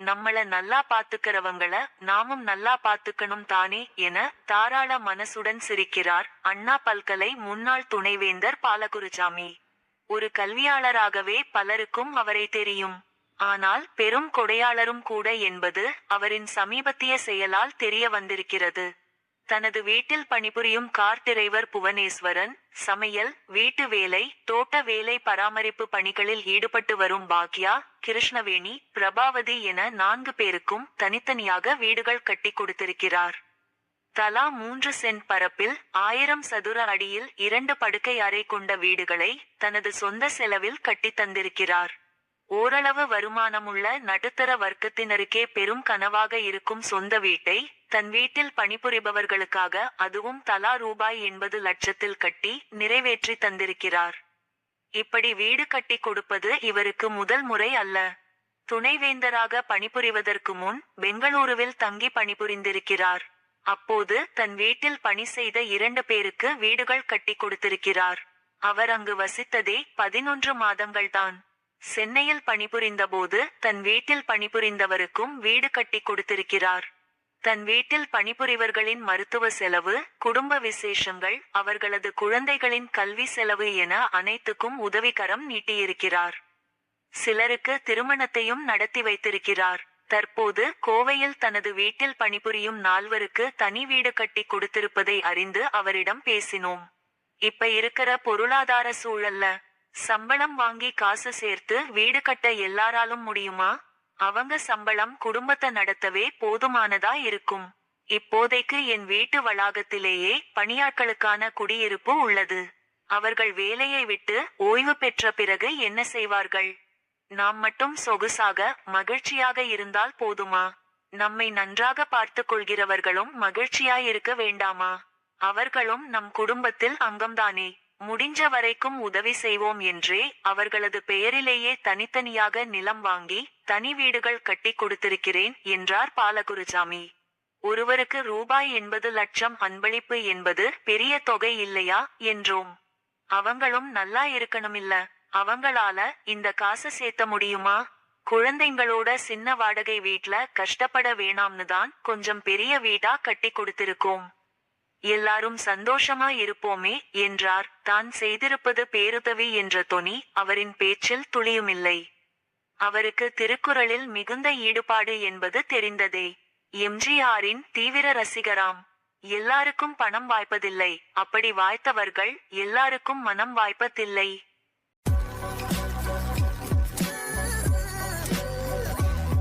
நம்மள நல்லா பாத்துக்கிறவங்கள நாமும் நல்லா பாத்துக்கணும் தானே என தாராள மனசுடன் சிரிக்கிறார் அண்ணா பல்கலை முன்னாள் துணைவேந்தர் பாலகுருசாமி. ஒரு கல்வியாளராகவே பலருக்கும் அவரை தெரியும். ஆனால் பெரும் கொடையாளரும் கூட என்பது அவரின் சமீபத்திய செயலால் தெரிய வந்திருக்கிறது தனது வீட்டில் பணிபுரியும் கார் டிரைவர் புவனேஸ்வரன் சமையல் வீட்டு வேலை தோட்ட வேலை பராமரிப்பு பணிகளில் ஈடுபட்டு வரும் பாக்யா கிருஷ்ணவேணி பிரபாவதி என நான்கு பேருக்கும் தனித்தனியாக வீடுகள் கட்டி கொடுத்திருக்கிறார். தலா மூன்று சென்ட் பரப்பில் ஆயிரம் சதுர அடியில் இரண்டு படுக்கை அறை கொண்ட வீடுகளை தனது சொந்த செலவில் கட்டித் தந்திருக்கிறார். ஓரளவு வருமானமுள்ள நடுத்தர வர்க்கத்தினருக்கே பெரும் கனவாக இருக்கும் சொந்த வீட்டை தன் வீட்டில் பணிபுரிபவர்களுக்காக அதுவும் தலா ரூபாய் எண்பது லட்சத்தில் கட்டி நிறைவேற்றி தந்திருக்கிறார். இப்படி வீடு கட்டி கொடுப்பது இவருக்கு முதல் முறை அல்ல. துணைவேந்தராக பணிபுரிவதற்கு முன் பெங்களூருவில் தங்கி பணிபுரிந்திருக்கிறார். அப்போது தன் வீட்டில் பணி செய்த இரண்டு பேருக்கு வீடுகள் கட்டி கொடுத்திருக்கிறார். அவர் அங்கு வசித்ததே பதினொன்று மாதங்கள்தான். சென்னையில் பணிபுரிந்தபோது தன் வீட்டில் பணிபுரிந்தவருக்கும் வீடு கட்டி கொடுத்திருக்கிறார். தன் வீட்டில் பணிபுரிவர்களின் மருத்துவ செலவு குடும்ப விசேஷங்கள் அவர்களது குழந்தைகளின் கல்வி செலவு என அனைத்துக்கும் உதவிகரம் நீட்டியிருக்கிறார். சிலருக்கு திருமணத்தையும் நடத்தி வைத்திருக்கிறார். தற்போது கோவையில் தனது வீட்டில் பணிபுரியும் நால்வருக்கு தனி வீடு கட்டி கொடுத்திருப்பதை அறிந்து அவரிடம் பேசினோம். இப்ப இருக்கிற பொருளாதார சூழல்ல சம்பளம் வாங்கி காசு சேர்த்து வீடு கட்ட எல்லாராலும் முடியுமா? அவங்க சம்பளம் குடும்பத்தை நடத்தவே போதுமானதா இருக்கும். இப்போதைக்கு என் வீட்டு வளாகத்திலேயே பணியாட்களுக்கான குடியிருப்பு உள்ளது. அவர்கள் வேலையை விட்டு ஓய்வு பெற்ற பிறகு என்ன செய்வார்கள்? நாம் மட்டும் சொகுசாக மகிழ்ச்சியாக இருந்தால் போதுமா? நம்மை நன்றாக பார்த்து கொள்கிறவர்களும் மகிழ்ச்சியாயிருக்க வேண்டாமா? அவர்களும் நம் குடும்பத்தில் அங்கம்தானே. முடிஞ்ச வரைக்கும் உதவி செய்வோம் என்றே அவர்களது பெயரிலேயே தனித்தனியாக நிலம் வாங்கி தனி வீடுகள் கட்டி கொடுத்திருக்கிறேன் என்றார் பாலகுருசாமி. ஒருவருக்கு ரூபாய் எண்பது லட்சம் அன்பளிப்பு என்பது பெரிய தொகை இல்லையா? என்றோம். அவங்களும் நல்லா இருக்கணுமில்ல. அவங்களால இந்த காசு சேர்த்த முடியுமா? குழந்தைங்களோட சின்ன வாடகை வீட்ல கஷ்டப்பட வேணாம்னு தான் கொஞ்சம் பெரிய வீடா கட்டி கொடுத்திருக்கோம். எல்லாரும் சந்தோஷமா இருப்போமே என்றார். தான் செய்திருப்பது பேருதவி என்ற தொனி அவரின் பேச்சில் துளியுமில்லை. அவருக்கு திருக்குறளில் மிகுந்த ஈடுபாடு என்பது தெரிந்ததே. எம்ஜிஆரின் தீவிர ரசிகராம். எல்லாருக்கும் பணம் வாய்ப்பதில்லை. அப்படி வாய்த்தவர்கள் எல்லாருக்கும் மனம் வாய்ப்பதில்லை.